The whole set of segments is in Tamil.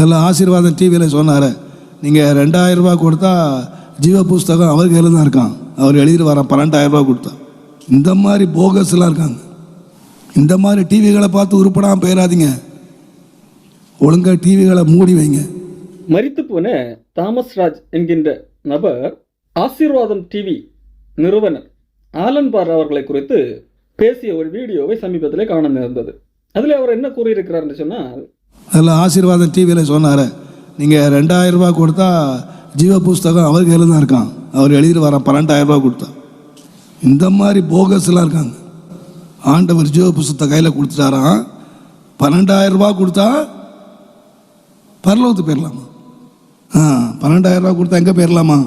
அதில் ஆசீர்வாதம் டிவியில் சொன்னார். நீங்கள் ரெண்டாயிரம் ரூபா கொடுத்தா ஜீவ புஸ்தகம் அவர் கையில் தான் இருக்கான். அவர் எழுதிட்டு வர பன்னெண்டாயிரம் ரூபாய் கொடுத்தா. இந்த மாதிரி போகஸ்லாம் இருக்காங்க. இந்த மாதிரி டிவிகளை பார்த்து உருப்படாமல் போயிடாதீங்க. ஒழுங்காக டிவிகளை மூடி வைங்க. மறித்து போன தாமஸ் ராஜ் என்கின்ற நபர் ஆசீர்வாதம் டிவி நிறுவனர் ஆலன் பார் அவர்களை குறித்து பேசிய ஒரு வீடியோவை சமீபத்திலே காண நேர்ந்தது. அதில் அவர் என்ன கூறியிருக்கிறார்னு சொன்னால் அதில் ஆசீர்வாதம் டிவியில் சொன்னார். நீங்கள் ரெண்டாயிரம் ரூபா கொடுத்தா ஜீவ புஸ்தகம் அவர் கையில் தான் இருக்கான். அவர் எழுதிட்டு வரான் பன்னெண்டாயிரம் ரூபா கொடுத்தா. இந்த மாதிரி போகஸ்லாம் இருக்காங்க. ஆண்டவர் ஜீவ புஸ்தகத்தை கையில் கொடுத்துட்டாராம் பன்னெண்டாயிரம் ரூபா கொடுத்தா பரலோகத்துக்கு போயிடலாமா ஆ பன்னெண்டாயிரம் ரூபா கொடுத்தா எங்கே போயிடலாமா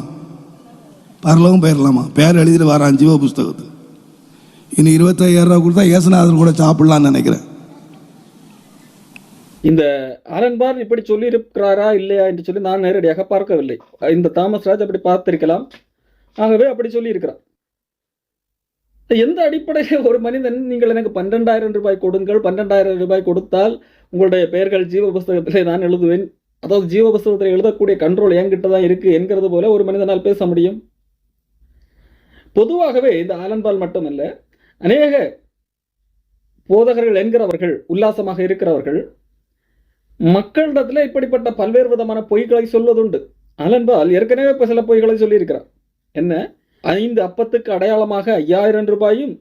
பரலோகம் போயிடலாமா பேர் எழுதிட்டு வரான் ஜீவ புஸ்தகத்துக்கு இனி இருபத்தையாயிரம் ரூபா கொடுத்தா ஏசுநாதர் கூட சாப்பிட்லான்னு நினைக்கிறேன். இந்த ஆலன்பார் இப்படி சொல்லியிருக்கிறாரா இல்லையா என்று சொல்லி நான் நேரடியாக பார்க்கவில்லை. இந்த தாமஸ் ராஜ் அப்படி பார்த்திருக்கலாம். ஆகவே அப்படி சொல்லியிருக்கிறார். எந்த அடிப்படையில் ஒரு மனிதன் நீங்கள் எனக்கு பன்னெண்டாயிரம் ரூபாய் கொடுங்கள் பன்னெண்டாயிரம் ரூபாய் கொடுத்தால் உங்களுடைய பெயர்கள் ஜீவ புஸ்தகத்திலே நான் எழுதுவேன். அதாவது ஜீவ புஸ்தகத்தில் எழுதக்கூடிய கண்ட்ரோல் என்கிட்ட தான் இருக்கு என்கிறது போல ஒரு மனிதனால் பேச முடியும். பொதுவாகவே இந்த ஆலன்பால் மட்டுமல்ல அநேக போதகர்கள் என்கிறவர்கள் உல்லாசமாக இருக்கிறவர்கள் மக்களிடத்தில் இப்படிப்பட்ட பல்வேறு விதமான பொய்களை சொல்வதுண்டு. அலன்பால் ஏற்கனவே இப்போ சில பொய்களை சொல்லியிருக்கிறார். என்ன? ஐந்து அப்பத்துக்கு அடையாளமாக ஐயாயிரம் ரூபாயும்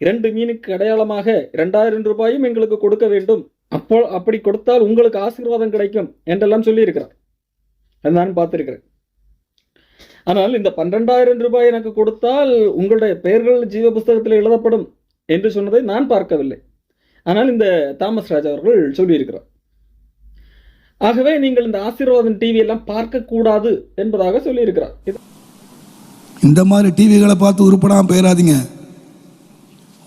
இரண்டு மீனுக்கு அடையாளமாக இரண்டாயிரம் ரூபாயும் எங்களுக்கு கொடுக்க வேண்டும். அப்போ அப்படி கொடுத்தால் உங்களுக்கு ஆசீர்வாதம் கிடைக்கும் என்றெல்லாம் சொல்லியிருக்கிறார். அது நான் பார்த்திருக்கிறேன். ஆனால் இந்த பன்னிரெண்டாயிரம் ரூபாய் எனக்கு கொடுத்தால் உங்களுடைய பெயர்கள் ஜீவ புஸ்தகத்தில் எழுதப்படும் என்று சொன்னதை நான் பார்க்கவில்லை. ஆனால் இந்த தாமஸ் ராஜ் அவர்கள் சொல்லியிருக்கிறார். ஆகவே நீங்கள் இந்த ஆசீர்வாதம் டிவி எல்லாம் பார்க்க கூடாது என்பதாக சொல்லியிருக்கிறார். இந்த மாதிரி டிவிகளை பார்த்து உருப்படாமல் போயிடாதீங்க.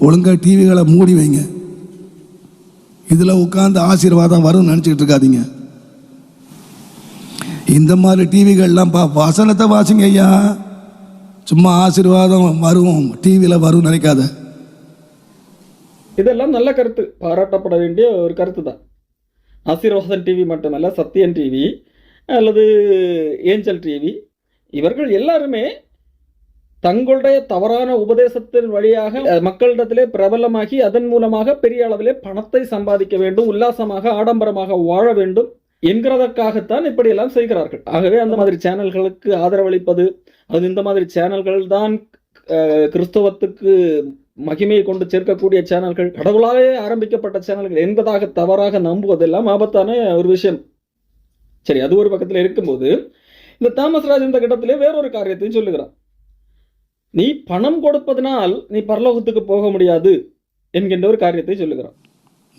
ஒழுங்காக டிவிகளை மூடி வைங்க. இதில் உட்காந்து ஆசீர்வாதம் வரும்னு நினச்சிக்கிட்டு இருக்காதீங்க. இந்த மாதிரி டிவிகள்லாம் பா வசனத்தை வாசிங்க ஐயா. சும்மா ஆசீர்வாதம் வரும் டிவியில் வரும் நினைக்காத. இதெல்லாம் நல்ல கருத்து. பாராட்டப்பட வேண்டிய ஒரு கருத்து தான் ஆசீர்வாதம் டிவி மட்டுமல்ல சத்யன் டிவி அல்லது ஏஞ்சல் டிவி இவர்கள் எல்லாருமே தங்களுடைய தவறான உபதேசத்தின் வழியாக மக்களிடத்திலே பிரபலமாகி அதன் மூலமாக பெரிய அளவிலே பணத்தை சம்பாதிக்க வேண்டும் உல்லாசமாக ஆடம்பரமாக வாழ வேண்டும் என்கிறதற்காகத்தான் இப்படியெல்லாம் செய்கிறார்கள். ஆகவே அந்த மாதிரி சேனல்களுக்கு ஆதரவளிப்பது அது இந்த மாதிரி சேனல்கள் தான் கிறிஸ்தவத்துக்கு மகிமையை கொண்டு சேர்க்கக்கூடிய சேனல்கள் கடவுளாலே ஆரம்பிக்கப்பட்ட சேனல்கள் என்பதாக தவறாக நம்புவதெல்லாம் ஆபத்தான ஒரு விஷயம். சரி அது ஒரு பக்கத்தில் இருக்கும்போது இந்த தாமஸ் ராஜ் இந்த கட்டத்திலே வேறொரு காரியத்தையும் சொல்லுகிறான் நீ பணம் கொடுப்பதனால் நீ பரலோகத்துக்கு போக முடியாது என்கின்ற ஒரு காரியத்தை சொல்லுகிறான்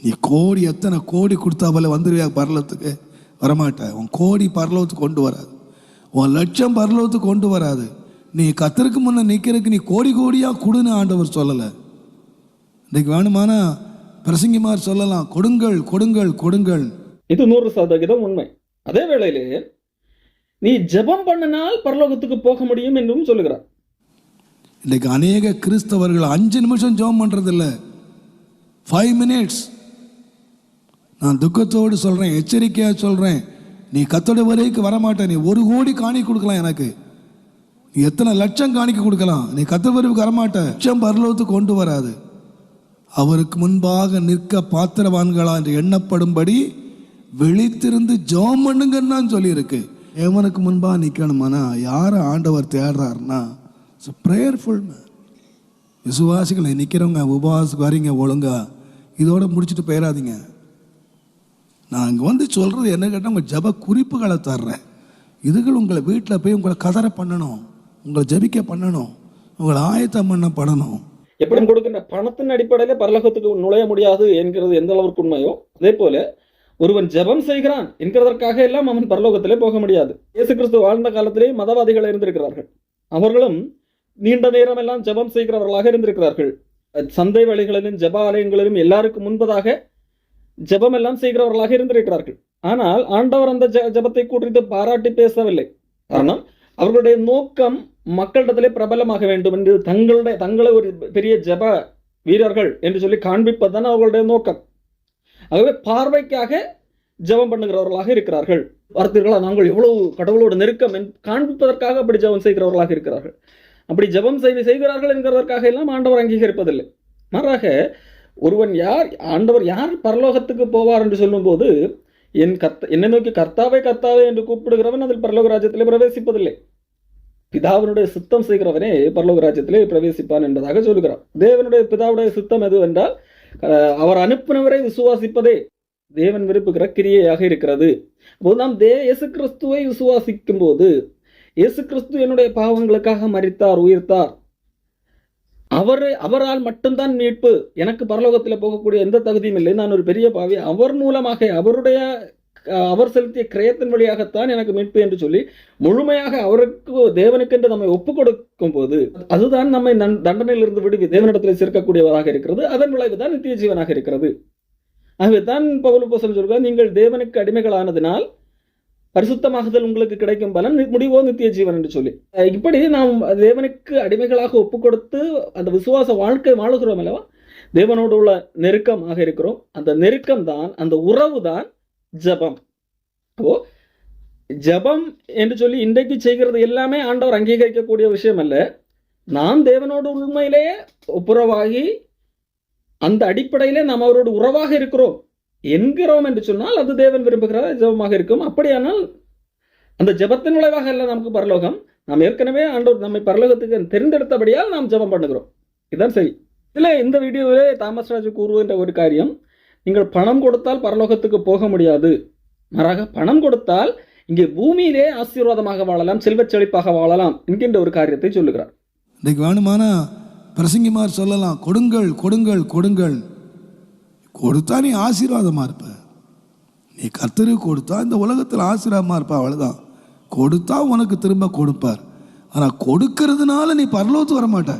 நீ கோடி எத்தனை கோடி கொடுத்தா போல வந்துருவியா பரலத்துக்கு வரமாட்டா உன் கோடி பரலோகத்துக்கு கொண்டு வராது. உன் லட்சம் பரலோகத்துக்கு கொண்டு வராது. நீ கத்தருக்கு முன்ன நிற்கிறதுக்கு நீ கோடி கோடியாக கொடுன்னு ஆண்டவர் சொல்லலை. இன்னைக்கு வேணுமானா பிரசங்கிமார் சொல்லலாம் கொடுங்கள் கொடுங்கள் கொடுங்கள். இது நூறு சதவீதம் உண்மை. அதே வேளையிலே நீ ஜெபம் பண்ணினால் பரலோகத்துக்கு போக முடியும் என்றும் சொல்லுகிறார். இன்னைக்கு அநேக கிறிஸ்தவர்கள் அஞ்சு நிமிஷம் ஜெபம் பண்ணுறதில்ல ஃபைவ் மினிட்ஸ் நான் துக்கத்தோடு சொல்கிறேன் எச்சரிக்கையாக சொல்கிறேன் நீ கத்தோட வரைக்கும் வரமாட்ட நீ ஒரு கோடி காணி கொடுக்கலாம் எனக்கு. நீ எத்தனை லட்சம் காணிக்க கொடுக்கலாம்? நீ கத்த வரைக்கும் வரமாட்ட லட்சம் பரலோகத்துக்கு கொண்டு வராது. அவருக்கு முன்பாக நிற்க பாத்திரவான்களா என்று எண்ணப்படும்படி விழித்திருந்து ஜெபம் பண்ணுங்கன்னு தான் சொல்லியிருக்கு. எவனுக்கு முன்பாக நிற்கணுமானா யாரை ஆண்டவர் தேடுறாருன்னா? ப்ரேயர்ஃபுல் விசுவாசிகளை நிற்கிறவங்க உபவாசத்துக்கு வரீங்க ஒழுங்கா. இதோட முடிச்சுட்டு போயிடாதீங்க. நான் இங்கே வந்து சொல்கிறது என்ன கேட்டால் உங்கள் ஜப குறிப்புகளை தர்றேன். இதுகள் உங்களை வீட்டில் போய் உங்களை கதற பண்ணணும். உங்களை ஜபிக்க பண்ணணும். உங்களை ஆயத்தம் பண்ண பண்ணணும். எப்படி கொடுக்கின்ற பணத்தின் அடிப்படையில பரலோகத்துக்கு நுழைய முடியாது என்கிறது எந்த அளவுக்கு உண்மையோ? அதே போல ஒருவன் ஜெபம் செய்கிறான் என்கிறதற்காக எல்லாம் அவன் பரலோகத்திலே போக முடியாது. இயேசு கிறிஸ்து வாழ்ந்த காலத்திலே மதவாதிகள் இருந்திருக்கிறார்கள். அவர்களும் நீண்ட நேரம் எல்லாம் ஜெபம் செய்கிறவர்களாக இருந்திருக்கிறார்கள். சந்தை வழிகளிலும் ஜெப ஆலயங்களிலும் எல்லாருக்கும் முன்பதாக ஜெபம் எல்லாம் செய்கிறவர்களாக இருந்திருக்கிறார்கள். ஆனால் ஆண்டவர் அந்த ஜெ- ஜெபத்தை பாராட்டி பேசவில்லை. காரணம் அவர்களுடைய நோக்கம் மக்களிடத்திலே பிரபலமாக வேண்டும் என்று தங்களுடைய தங்களை ஒரு பெரிய ஜெப வீரர்கள் என்று சொல்லி காண்பிப்பதுதான் அவர்களுடைய நோக்கம். ஆகவே பார்வைக்காக ஜெபம் பண்ணுகிறவர்களாக இருக்கிறார்கள். பார்த்தீர்களா நாங்கள் எவ்வளவு கடவுளோட நெருக்கம் காண்பிப்பதற்காக அப்படி ஜெபம் செய்கிறவர்களாக இருக்கிறார்கள். அப்படி ஜெபம் செய்து செய்கிறார்கள் என்கிறதற்காக எல்லாம் ஆண்டவர் அங்கீகரிப்பதில்லை. மாறாக ஒருவன் யார் ஆண்டவர் யார் பரலோகத்துக்கு போவார் என்று சொல்லும்போது என் கர்த்த என்னை நோக்கி கர்த்தாவே கர்த்தாவே என்று கூப்பிடுகிறவன் அதில் பரலோக ராஜ்யத்திலே பிரவேசிப்பதில்லை. பிதாவினுடைய சித்தம் செய்கிறவனே பரலோக ராஜ்யத்திலே பிரவேசிப்பான் என்பதாக சொல்லுகிறார் தேவனுடைய பிதாவுடைய சித்தம் எது என்றால் அஹ், அவர் அனுப்பினவரை விசுவாசிப்பதே தேவன் விரும்புகிற கிரியையாக இருக்கிறது. அப்போது நாம் தே இயேசு கிறிஸ்துவை விசுவாசிக்கும் போது இயேசு கிறிஸ்து என்னுடைய பாவங்களுக்காக மறித்தார் உயிர்த்தார். அவர் அவரால் மட்டும்தான் மீட்பு எனக்கு பரலோகத்தில் போகக்கூடிய எந்த தகுதியும் இல்லை. நான் ஒரு பெரிய பாவி அவர் மூலமாக அவருடைய அவர் செலுத்திய கிரயத்தின் வழியாகத்தான் எனக்கு மீட்பு என்று சொல்லி முழுமையாக அவருக்கு தேவனுக்கென்று நம்மை ஒப்பு கொடுக்கும் போது அதுதான் நம்மை நன்- தண்டனையிலிருந்து விடுவி தேவனிடத்தில் சேர்க்கக்கூடியவராக இருக்கிறது. அதன் விளைவு தான் நித்திய ஜீவனாக இருக்கிறது. ஆகவே தான் பவுல் போசன் சொல்கிறார் நீங்கள் தேவனுக்கு அடிமைகளானதினால் பரிசுத்தமாகுதல் உங்களுக்கு கிடைக்கும் பலன் முடிவோ நித்திய ஜீவன் என்று சொல்லி. இப்படி நாம் தேவனுக்கு அடிமைகளாக ஒப்பு கொடுத்து அந்த விசுவாச வாழ்க்கை வாழுகிறோம் அல்லவா? தேவனோடு உள்ள நெருக்கமாக இருக்கிறோம். அந்த நெருக்கம் தான் அந்த உறவு தான் ஜபம். அப்போ ஜபம் என்று சொல்லி இன்றைக்கு செய்கிறது எல்லாமே ஆண்டவர் அங்கீகரிக்கக்கூடிய விஷயம் அல்ல. நாம் தேவனோடு உண்மையிலேயே ஒப்புரவாகி அந்த அடிப்படையிலே நாம் அவரோடு உறவாக இருக்கிறோம் என்கிறோம் என்று சொன்னால் அது தேவன் விரும்புகிற ஜெபமாக இருக்கும். அப்படியானால் அந்த ஜெபத்தின் விளைவாக அல்ல நமக்கு பரலோகம். நாம் ஏற்கனவே ஆண்டவர் நம்மை பரலோகத்துக்கு தெரிந்தெடுத்தபடியால் நாம் ஜபம் பண்ணுகிறோம். இதுதான் சரி. இதில் இந்த வீடியோவிலே தாமஸ் ராஜு கூறுகின்ற ஒரு காரியம் நீங்கள் பணம் கொடுத்தால் பரலோகத்துக்கு போக முடியாது. மாறாக பணம் கொடுத்தால் இங்கே பூமியிலே ஆசீர்வாதமாக வாழலாம் செல்வச் செழிப்பாக வாழலாம் என்கின்ற ஒரு காரியத்தை சொல்லுகிறார். இன்றைக்கு வேணுமானா பிரசங்கிமார் சொல்லலாம் கொடுங்கள் கொடுங்கள் கொடுங்கள். கொடுத்தா நீ ஆசீர்வாதமாக இருப்ப. நீ கர்த்தருக்கு கொடுத்தா இந்த உலகத்தில் ஆசீர்வாதமாக இருப்ப அவ்வளோதான் கொடுத்தா உனக்கு திரும்ப கொடுப்பார். ஆனால் கொடுக்கறதுனால நீ பரலோகத்து வர மாட்ட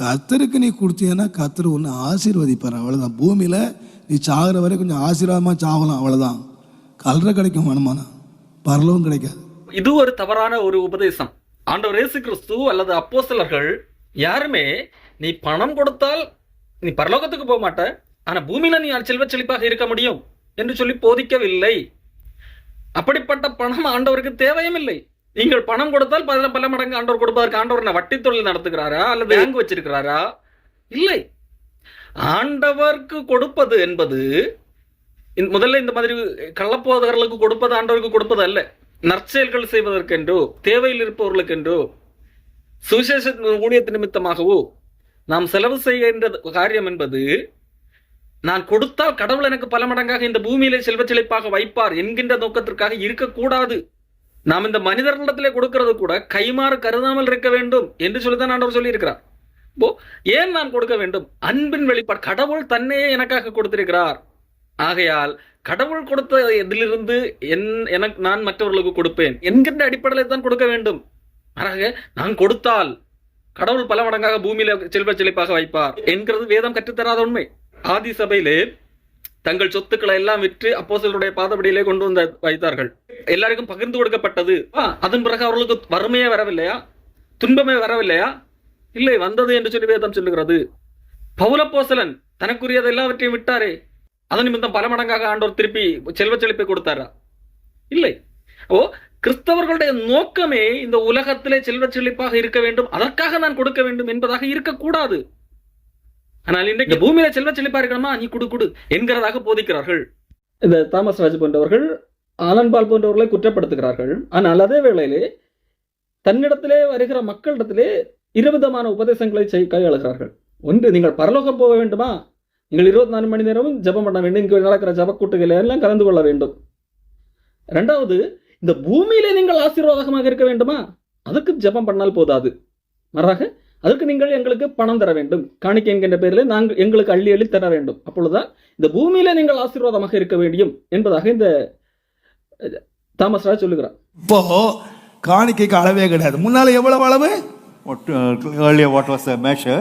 கத்தருக்கு நீ கொடுத்தீங்கன்னா கத்தர் ஒன்று ஆசீர்வதிப்பார். அவ்வளோதான் பூமியில் நீ சாகிற வரை கொஞ்சம் ஆசீர்வாதமாக சாகலாம். அவ்வளோதான் கல்ற கிடைக்கும் வேணுமானா பரலவும் கிடைக்காது. இது ஒரு தவறான ஒரு உபதேசம். ஆண்டவர் இயேசு கிறிஸ்து அல்லது அப்போஸ்தலர்கள் யாருமே நீ பணம் கொடுத்தால் நீ பரலோகத்துக்கு போக மாட்ட. ஆனால் பூமியில் நீ செல்வ செழிப்பாக இருக்க முடியும் என்று சொல்லி போதிக்கவில்லை. அப்படிப்பட்ட பணம் ஆண்டவருக்கு தேவையும் இல்லை. நீங்கள் பணம் கொடுத்தால் பல பல மடங்கு ஆண்டவர் கொடுப்பதற்கு ஆண்டவர் வட்டி தொழில் நடத்துகிறாரா? அல்லது பேங்க் வச்சிருக்கிறாரா? இல்லை. ஆண்டவருக்கு கொடுப்பது என்பது முதல்ல இந்த மாதிரி கள்ளப்போதகர்களுக்கு கொடுப்பது ஆண்டவருக்கு கொடுப்பது அல்ல. நற்செயல்கள் செய்வதற்கென்றோ தேவையில் இருப்பவர்களுக்கென்றோ சுவிசேஷ ஊழியத்து நிமித்தமாகவோ நாம் செலவு செய்கின்ற காரியம் என்பது நான் கொடுத்தால் கடவுள் எனக்கு பல மடங்காக இந்த பூமியிலே செல்வச் செழிப்பாக வைப்பார் என்கின்ற நோக்கத்திற்காக இருக்கக்கூடாது. நாம் இந்த மனிதர்களிடத்திலே கொடுக்கிறது கூட கைமாறு கருதாமல் இருக்க வேண்டும் என்று சொல்லிதான் ஆண்டவர் சொல்லியிருக்கிறார். இப்போ ஏன் நாம் கொடுக்க வேண்டும்? அன்பின் வெளிப்பாடு கடவுள் தன்னையே எனக்காக கொடுத்திருக்கிறார். ஆகையால் கடவுள் கொடுத்த இதிலிருந்து என் எனக்கு நான் மற்றவர்களுக்கு கொடுப்பேன் என்கின்ற அடிப்படையில் தான் கொடுக்க வேண்டும். ஆக நான் கொடுத்தால் கடவுள் பல மடங்காக பூமியில செல்வ செழிப்பாக வைப்பார் என்கிறது வேதம் கற்றுத்தராத உண்மை. ஆதி சபையிலே தங்கள் சொத்துக்களை எல்லாம் விற்று அப்போசலருடைய பாதபடியிலே கொண்டு வந்து வைத்தார்கள். எல்லாருக்கும் பகிர்ந்து கொடுக்கப்பட்டது. அதன் பிறகு அவர்களுக்கு வறுமையே வரவில்லையா? துன்பமே வரவில்லையா? இல்லை வந்தது என்று சொல்லி வேதம் சொல்லுகிறது. பௌலப்போசலன் தனக்குரியது எல்லாவற்றையும் விட்டாரே. அதன் நிமித்தம் பல மடங்காக ஆண்டோர் திருப்பி செல்வ செழிப்பை கொடுத்தாரா? இல்லை. ஓ கிறிஸ்தவர்களுடைய நோக்கமே இந்த உலகத்திலே செல்வ செழிப்பாக இருக்க வேண்டும் அதற்காக நான் கொடுக்க வேண்டும் என்பதாக இருக்கக்கூடாது. ஆனால் இன்றைக்கு பூமியில செல்வ செழிப்பா இருக்கணுமா? நீ குடு குடு என்கிறதாக போதிக்கிறார்கள். இந்த தாமஸ் ராஜ் போன்றவர்கள் ஆலன்பால் போன்றவர்களை குற்றப்படுத்துகிறார்கள். ஆனால் அதே வேளையிலே தன்னிடத்திலே வருகிற மக்களிடத்திலே இருவிதமான உபதேசங்களை கையாளுகிறார்கள். ஒன்று நீங்கள் பரலோகம் போக வேண்டுமா? நீங்கள் இருபத்தி நாலு மணி நேரமும் ஜெபம் பண்ண வேண்டும். இங்கே நடக்கிற ஜபக்கூட்டுகளை எல்லாம் கலந்து கொள்ள வேண்டும். ரெண்டாவது இந்த பூமியிலே நீங்கள் ஆசீர்வாதமாக இருக்க வேண்டுமா? அதுக்கு ஜெபம் பண்ணால் போதாது. மாறாக அதுக்கு நீங்கள் எங்களுக்கு பணம் தர வேண்டும் காணிக்கை என்கின்ற பேரில் நாங்கள் எங்களுக்கு அள்ளி அள்ளி தர வேண்டும் அப்பொழுதுதான் இந்த பூமியிலே நீங்கள் ஆசீர்வாதமாக இருக்க வேண்டும் என்பதாக இந்த தாமஸ் ராஜ் சொல்லுகிறார் இப்போ காணிக்கைக்கு அளவே கிடையாது முன்னால எவ்வளவு அளவு What, earlier, what was the measure?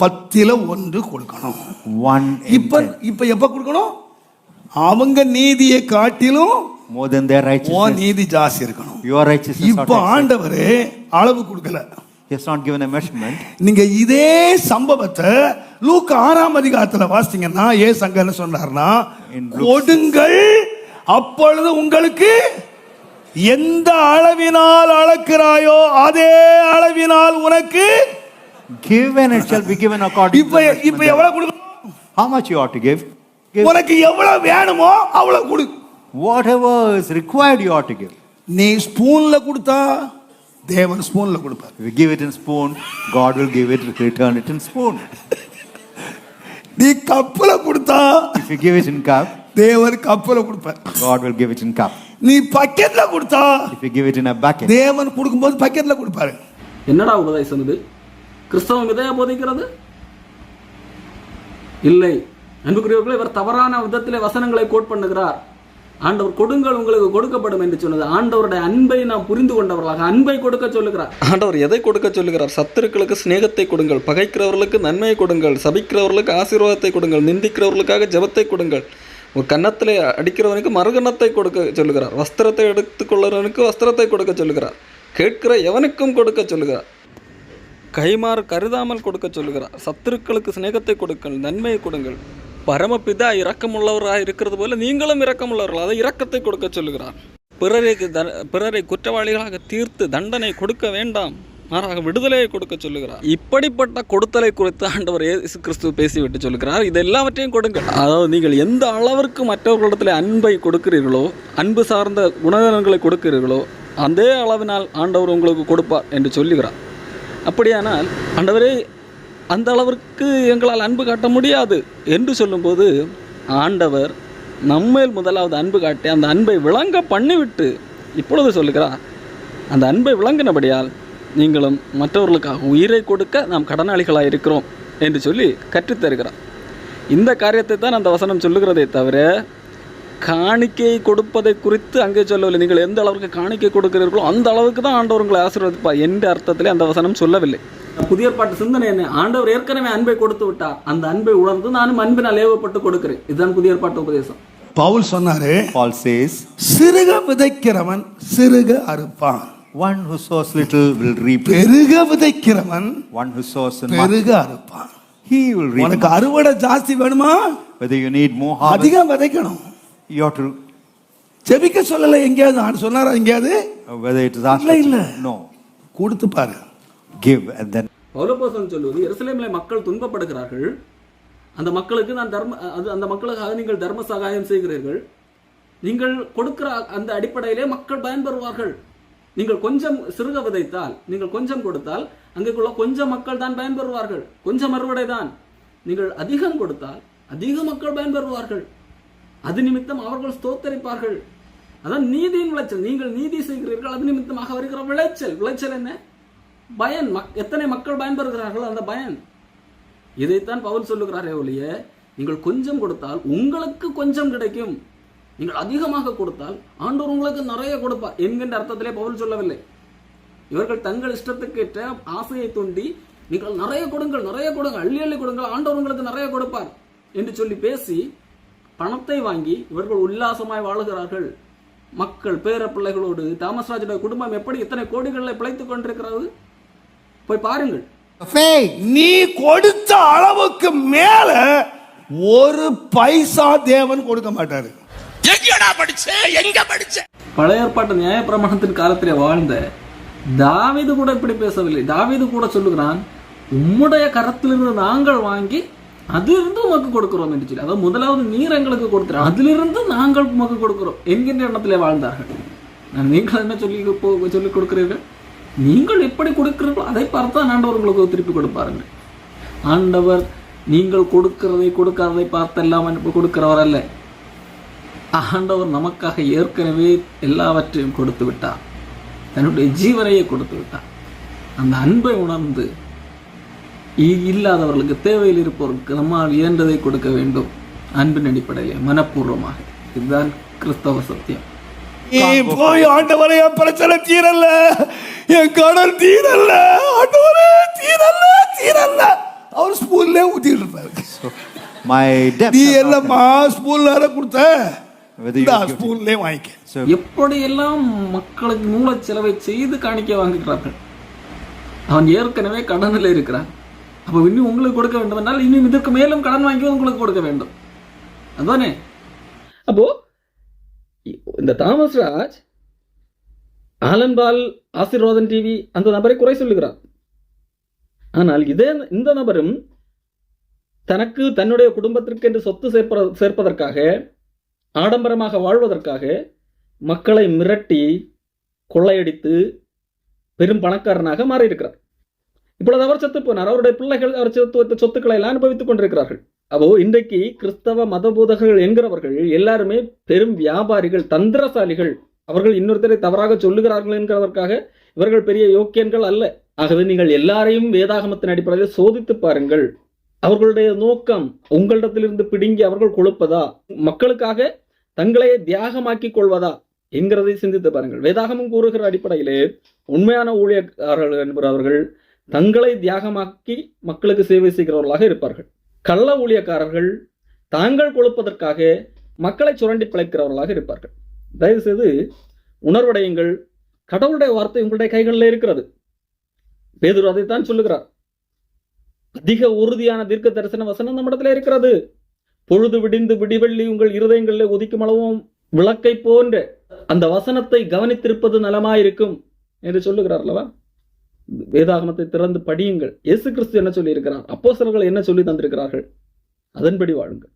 பத்தில ஒன்று கொடுக்கணும் One in இப்ப. இப்ப எப்ப கொடுக்கணும் அவங்க நீதியை காட்டிலும் More than their உன் righteousness. நீதி ஜாஸ்தி இருக்கணும் இப்ப excellent. ஆண்டவரே அளவு கொடுக்கல Has not given a measurement. நீங்க இதே சம்பவத்தை லூக் ஆறாம் அதிகாரத்துல வாசித்தீங்கன்னா ஏ சங்கன்னு சொன்னார்னா கொடுங்கள் அப்பொழுது உங்களுக்கு எந்த அளவினால் அளக்கிறாயோ அதே அளவினால் உனக்கு it shall be given according to இப்ப இப்ப. எவ்வளவு கொடுக்கணும் How much you ought to give? Give உனக்கு எவ்வளவு வேணுமோ அவ்வளவு கொடு whatever is required, you ought to give. நீ ஸ்பூன்ல கொடுத்தா தேவன் ஸ்பூன்ல கொடுப்பார். If you give it in spoon, God will give it, return it in spoon. நீ கப்புல கொடுத்தா If you give it in cup, தேவன் கப்புல கொடுப்பார். God will give it in cup. நீ பக்கெட்ல கொடுத்தா If you give it in a bucket, தேவன் கொடுக்கும்போது பக்கெட்ல கொடுப்பாரு. என்னடா உபதேசம் இது? கிறிஸ்தவம் இதையா போதிக்கிறது? இல்லை. அன்புக்குரியவர்களே இவர் தவறான விதத்திலே வசனங்களை கோட் பண்ணுகிறார். ஆண்டவர் கொடுங்கள் உங்களுக்கு கொடுக்கப்படும் என்று சொன்னது. ஆண்டவருடைய அன்பை நாம் புரிந்து கொண்டவர்களாக அன்பை கொடுக்க சொல்லுகிறார். ஆண்டவர் எதை கொடுக்க சொல்லுகிறார்? சத்துருக்களுக்கு சிநேகத்தை கொடுங்கள் பகைக்கிறவர்களுக்கு நன்மையை கொடுங்கள் சபிக்கிறவர்களுக்கு ஆசீர்வாதத்தை கொடுங்கள் நிந்திக்கிறவர்களுக்காக ஜெபத்தை கொடுங்கள். ஒரு கன்னத்திலே அடிக்கிறவனுக்கு மறுகன்னத்தை கொடுக்க சொல்லுகிறார். வஸ்திரத்தை எடுத்துக்கொள்ளுறவனுக்கு வஸ்திரத்தை கொடுக்க சொல்லுகிறார். கேட்கிற எவனுக்கும் கொடுக்க சொல்லுகிறார். கைமாறு கருதாமல் கொடுக்க சொல்லுகிறார். சத்துருக்களுக்கு சிநேகத்தை கொடுங்கள் நன்மையை கொடுங்கள். பரமபிதா இரக்கமுள்ளவராக இருக்கிறது போல நீங்களும் இரக்கமுள்ளவர்கள். அதை இரக்கத்தை கொடுக்க சொல்கிறார் பிறரை த- பிறரை குற்றவாளிகளாக தீர்த்து தண்டனை கொடுக்க வேண்டாம். மாறாக விடுதலையை கொடுக்க சொல்லுகிறார். இப்படிப்பட்ட கொடுத்தலை குறித்து ஆண்டவர் இயேசு கிறிஸ்து பேசிவிட்டு சொல்கிறார் இது எல்லாவற்றையும் கொடுங்கள். அதாவது நீங்கள் எந்த அளவிற்கு மற்றவர்களிடத்தில் அன்பை கொடுக்கிறீர்களோ அன்பு சார்ந்த குணநலன்களை கொடுக்கிறீர்களோ அதே அளவினால் ஆண்டவர் உங்களுக்கு கொடுப்பார் என்று சொல்லுகிறார். அப்படியானால் ஆண்டவரே அந்த அளவிற்கு எங்களால் அன்பு காட்ட முடியாது என்று சொல்லும்போது ஆண்டவர் நம்மேல் முதலாவது அன்பு காட்டி அந்த அன்பை விளங்க பண்ணிவிட்டு இப்பொழுது சொல்லுகிறார் அந்த அன்பை விளங்கினபடியால் நீங்களும் மற்றவர்களுக்காக உயிரை கொடுக்க நாம் கடனாளிகளாக இருக்கிறோம் என்று சொல்லி கற்றுத்தருகிறார். இந்த காரியத்தை தான் அந்த வசனம் சொல்லுகிறதே தவிர காணிக்கை கொடுப்பதை குறித்து அங்கே சொல்லவில்லை. நீங்கள் எந்த அளவுக்கு காணிக்கை கொடுக்கிறீர்களோ அந்த அளவுக்கு தான் ஆண்டவர் உங்களை ஆசீர்வதிப்பார் என்ற அர்த்தத்திலே அந்த வசனம் சொல்லவில்லை. புதிய பாட்டு சிந்தனை என்ன? ஆண்டவர் ஏற்கனவே அன்பை கொடுத்து விட்டார். அந்த அன்பை உணர்ந்து நானும் அன்பினால் ஏவப்பட்டு கொடுக்கிறேன். இதுதான் புதிய பாட்டு உபதேசம். பவுல் சொன்னாரு Paul says, சிறுக விதைக்கிறவன் சிறுக அறுப்பான். One who sows little will reap, பெருக விதைக்கிறவன் sows in much, பெருக அறுப்பான். he will reap. உனக்கு. அறுவடை ஜாஸ்தி வேணுமா? Whether you need more harvest, அதிகம் விதைக்கணும். You ought to, செபிக்க சொல்லல எங்கேயாவது. ஆண்டு சொன்னாரா எங்கேயாவது? Whether it is asked, இல்ல, இல்ல. no, கொடுத்து பாரு. Give and then பௌலபோசன் சொல்லுவது எருசலேமில் மக்கள் துன்பப்படுகிறார்கள். அந்த மக்களுக்கு நான் தர்ம அது அந்த மக்களுக்காக நீங்கள் தர்ம சகாயம் செய்கிறீர்கள். நீங்கள் கொடுக்கிற அந்த அடிப்படையிலே மக்கள் பயன்பெறுவார்கள். நீங்கள் கொஞ்சம் சிறுக விதைத்தால் நீங்கள் கொஞ்சம் கொடுத்தால் அங்கேக்குள்ள கொஞ்சம் மக்கள் தான் பயன்பெறுவார்கள். கொஞ்சம் அறுவடை தான். நீங்கள் அதிகம் கொடுத்தால் அதிக மக்கள் பயன்பெறுவார்கள். அது நிமித்தம் அவர்கள் ஸ்தோத்தரிப்பார்கள். அதான் நீதியின் விளைச்சல். நீங்கள் நீதி செய்கிறீர்கள் அது நிமித்தமாக வருகிற விளைச்சல். விளைச்சல் என்ன? பயன். மக் எத்தனை மக்கள் பயன்பெறுகிறார்களோ அந்த பயன். இதைத்தான் பவுல் சொல்லுகிறாரே ஒழிய நீங்கள் கொஞ்சம் கொடுத்தால் உங்களுக்கு கொஞ்சம் கிடைக்கும். நீங்கள் அதிகமாக கொடுத்தால் ஆண்டவர் உங்களுக்கு நிறைய கொடுப்பார் என்கின்ற அர்த்தத்திலே பவுல் சொல்லவில்லை. இவர்கள் தங்கள் இஷ்டத்துக்கேற்ற ஆசையை தூண்டி நீங்கள் நிறைய கொடுங்கள் நிறைய கொடுங்கள் அள்ளி அள்ளி கொடுங்கள் ஆண்டவர் உங்களுக்கு நிறைய கொடுப்பார் என்று சொல்லி பேசி பணத்தை வாங்கி இவர்கள் உல்லாசமாய் வாழுகிறார்கள். மக்கள் பேர பிள்ளைகளோடு தாமஸ் ராஜுடைய குடும்பம் எப்படி இத்தனை கோடிகளில் பிழைத்துக் கொண்டிருக்கிறது? போய் பாருங்கள். நீ கொடுத்த அளவுக்கு மேல ஒரு பைசா தேவன் கொடுக்க மாட்டாரு. பழைய ஏற்பாட்டு நியாயப்பிரமாணத்தின் காலத்திலே வாழ்ந்த தாவீது கூட இப்படி பேசவில்லை. தாவீது கூட சொல்லுகிறான் உம்முடைய கரத்திலிருந்து நாங்கள் வாங்கி அதிலிருந்து உமக்கு கொடுக்கிறோம் என்று சொல்லி. அதாவது முதலாவது நீர் எங்களுக்கு கொடுத்துறோம் அதிலிருந்து நாங்கள் உமக்கு கொடுக்கிறோம். என்கின்ற எண்ணத்திலே வாழ்ந்தார்கள். நான் நீங்கள் என்ன சொல்லி போ- சொல்லிக் கொடுக்கிறீர்கள்? நீங்கள் எப்படி கொடுக்கிறீர்களோ அதை பார்த்து தான் ஆண்டவர் உங்களுக்கு திருப்பி கொடுப்பாருங்க. ஆண்டவர் நீங்கள் கொடுக்கிறதை கொடுக்காததை பார்த்தெல்லாம் அனுப்பி கொடுக்கிறவர் அல்ல. ஆண்டவர் நமக்காக ஏற்கனவே எல்லாவற்றையும் கொடுத்து விட்டார். தன்னுடைய ஜீவனையே கொடுத்து விட்டார். அந்த அன்பை உணர்ந்து இல்லாதவர்களுக்கு தேவையில் இருப்பவர்களுக்கு நம்மால் இயன்றதை கொடுக்க வேண்டும். அன்பின் அடிப்படையிலே மனப்பூர்வமாக. இதுதான் கிறிஸ்தவ சத்தியம். போய் ஆண்டவரே என் பிரச்சனை தீரல்ல. என் கடன் தீரல்ல. ஆண்டவரே தீரல்ல தீரல்ல. அவர் ஸ்பூன்ல ஊத்திட்டு இருப்பாரு. Debts நீ என்னம்மா ஸ்பூன்ல கொடுத்த? ஸ்பூன்லயே வாங்கிக்க. எப்படியெல்லாம் மக்களுக்கு மூலச் செலவை செய்து காணிக்க வாங்குகிறார்கள்? அவன் ஏற்கனவே கடனில் இருக்கிறான். அப்போ இன்னும் உங்களுக்கு கொடுக்க வேண்டும் என்றால் இன்னும் இதற்கு மேலும் கடன் வாங்கி உங்களுக்கு கொடுக்க வேண்டும். அதானே அப்போ இந்த Thomas Raj Alan Paul Asirvathan TV அந்த நபரை குறை சொல்லுகிறார். ஆனால் இதே இந்த நபரும் தனக்கு தன்னுடைய குடும்பத்திற்கு என்று சொத்து சேர்ப்ப சேர்ப்பதற்காக ஆடம்பரமாக வாழ்வதற்காக மக்களை மிரட்டி கொள்ளையடித்து பெரும் பணக்காரனாக மாறியிருக்கிறார். இப்பொழுது அவர் செத்து போனார். அவருடைய பிள்ளைகள் அவர் சொத்து வைத்த சொத்துக்களை எல்லாம் அனுபவித்துக் கொண்டிருக்கிறார்கள். அப்போ இன்றைக்கு கிறிஸ்தவ மதபோதகர்கள் என்கிறவர்கள் எல்லாருமே பெரும் வியாபாரிகள் தந்திரசாலிகள். அவர்கள் இன்னொருத்தரை தவறாக சொல்லுகிறார்கள் என்கிறதற்காக இவர்கள் பெரிய யோக்கியன்கள் அல்ல. ஆகவே நீங்கள் எல்லாரையும் வேதாகமத்தின் அடிப்படையில் சோதித்து பாருங்கள். அவர்களுடைய நோக்கம் உங்களிடத்திலிருந்து பிடுங்கி அவர்கள் கொழுப்பதா? மக்களுக்காக தங்களை தியாகமாக்கிக் கொள்வதா? என்கிறதை சிந்தித்து பாருங்கள். வேதாகமம் கூறுகிற அடிப்படையிலே உண்மையான ஊழியக்காரர்கள் என்பவர்கள் தங்களை தியாகமாக்கி மக்களுக்கு சேவை செய்கிறவர்களாக இருப்பார்கள். கள்ள ஊழியக்காரர்கள் தாங்கள் கொழுப்பதற்காக மக்களை சுரண்டி பிழைக்கிறவர்களாக இருப்பார்கள். தயவு செய்து உணர்வடையுங்கள். கடவுளுடைய வார்த்தை உங்களுடைய கைகளில் இருக்கிறது. பேதுரு அதைத்தான் சொல்லுகிறார். அதிக உறுதியான தீர்க்க தரிசன வசனம் நம்மிடத்தில் இருக்கிறது. பொழுது விடிந்து விடிவெள்ளி உங்கள் இருதயங்களில் ஒதுக்கும் அளவும் விளக்கை போன்ற அந்த வசனத்தை கவனித்திருப்பது நலமாயிருக்கும் என்று சொல்லுகிறார் அல்லவா? வேதாகமத்தை திறந்து படியுங்கள். இயேசு கிறிஸ்து என்ன சொல்லி இருக்கிறார் சிலர்கள் என்ன சொல்லி தந்திருக்கிறார்கள்? அதன்படி வாழுங்கள்.